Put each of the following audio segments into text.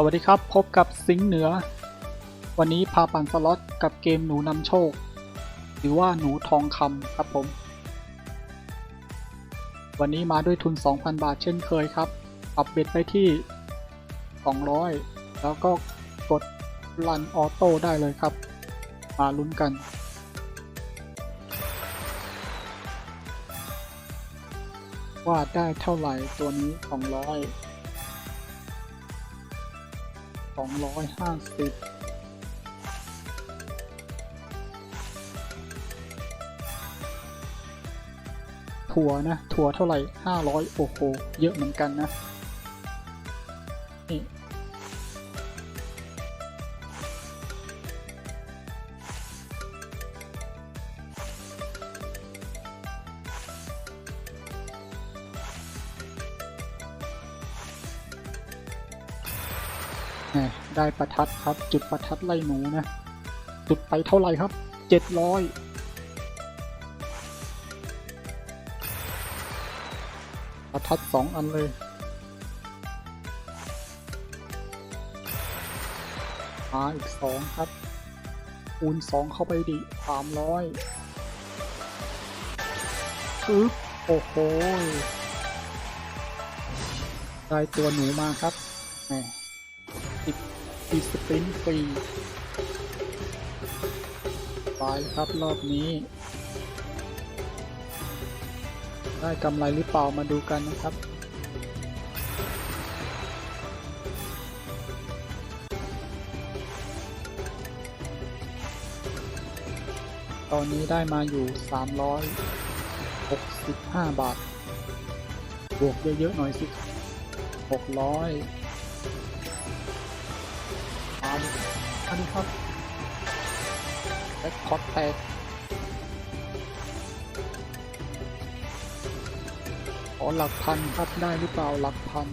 สวัสดีครับ พบกับสิงห์เหนือ วันนี้พาปั่นสล็อตกับเกมหนูนำโชค หรือว่าหนูทองคำครับผม วันนี้มาด้วยทุน 2,000 บาทเช่นเคยครับปรับเบ็ดไปที่ 200 แล้วก็กดรันออโต้ได้เลยครับ มาลุ้นกันว่าได้เท่าไหร่ตัวนี้ 200 องร้อยห้าสิบถั่วนะ ถั่วเท่าไหร่ห้าร้อยโอ้โห เยอะเหมือนกันนะนี่ ได้ประทัดครับ จุดประทัดไล่หนูนะ จุดไปเท่าไหร่ครับเจ็ดร้อยประทัดสองอันเลยมาอีกสองครับคูณสองเข้าไปดิสามร้อยปึ๊บโอ้โหได้ตัวหนูมาครับแหม ตีสปรินต์ฟรีไปครับรอบนี้ ได้กำไรหรือเปล่ามาดูกันนะครับตอนนี้ได้มาอยู่ 365 บาท บวกเยอะ ๆ หน่อยสิ 600 มาดิมาดิครับแบ็คอตแตกขอหลักพันครับได้หรือเปล่าหลักพัน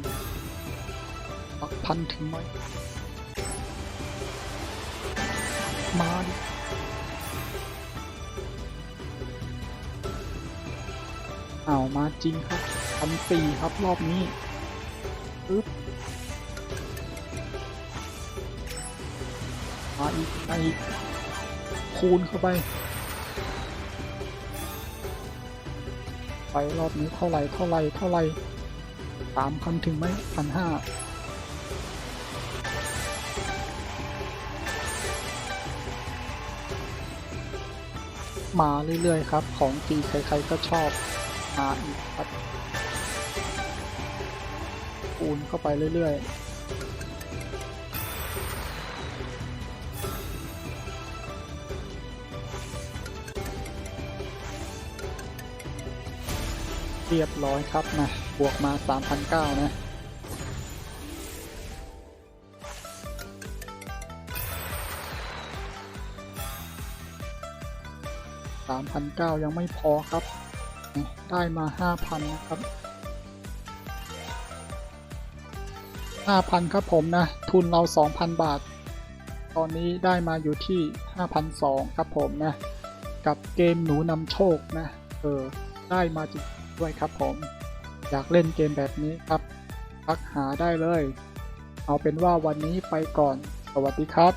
หลักพันถึงไหมมาดิเอามาจริงครับพันสี่ครับรอบนี้ปึ๊บ มาอีกมาอีกคูณเข้าไป ไปรอบนี้เท่าไหร่เท่าไหร่เท่าไหร่สามพันถึงไหมพันห้ามาเรื่อยๆครับ ของฟรีใครๆก็ชอบมาอีกครับคูณเข้าไปเรื่อยๆ เรียบร้อยครับนะบวกมา 3,900 นะ3,900ยังไม่พอครับ ได้มา5,000นะครับ5,000ครับผมนะ ทุนเรา2,000บาท ตอนนี้ได้มาอยู่ที่5,200ครับผมนะ กับเกมหนูนำโชคนะ เออ ได้มาจริง ด้วยครับผม อยากเล่นเกมแบบนี้ครับ ทักหาได้เลย เอาเป็นว่าวันนี้ไปก่อน สวัสดีครับ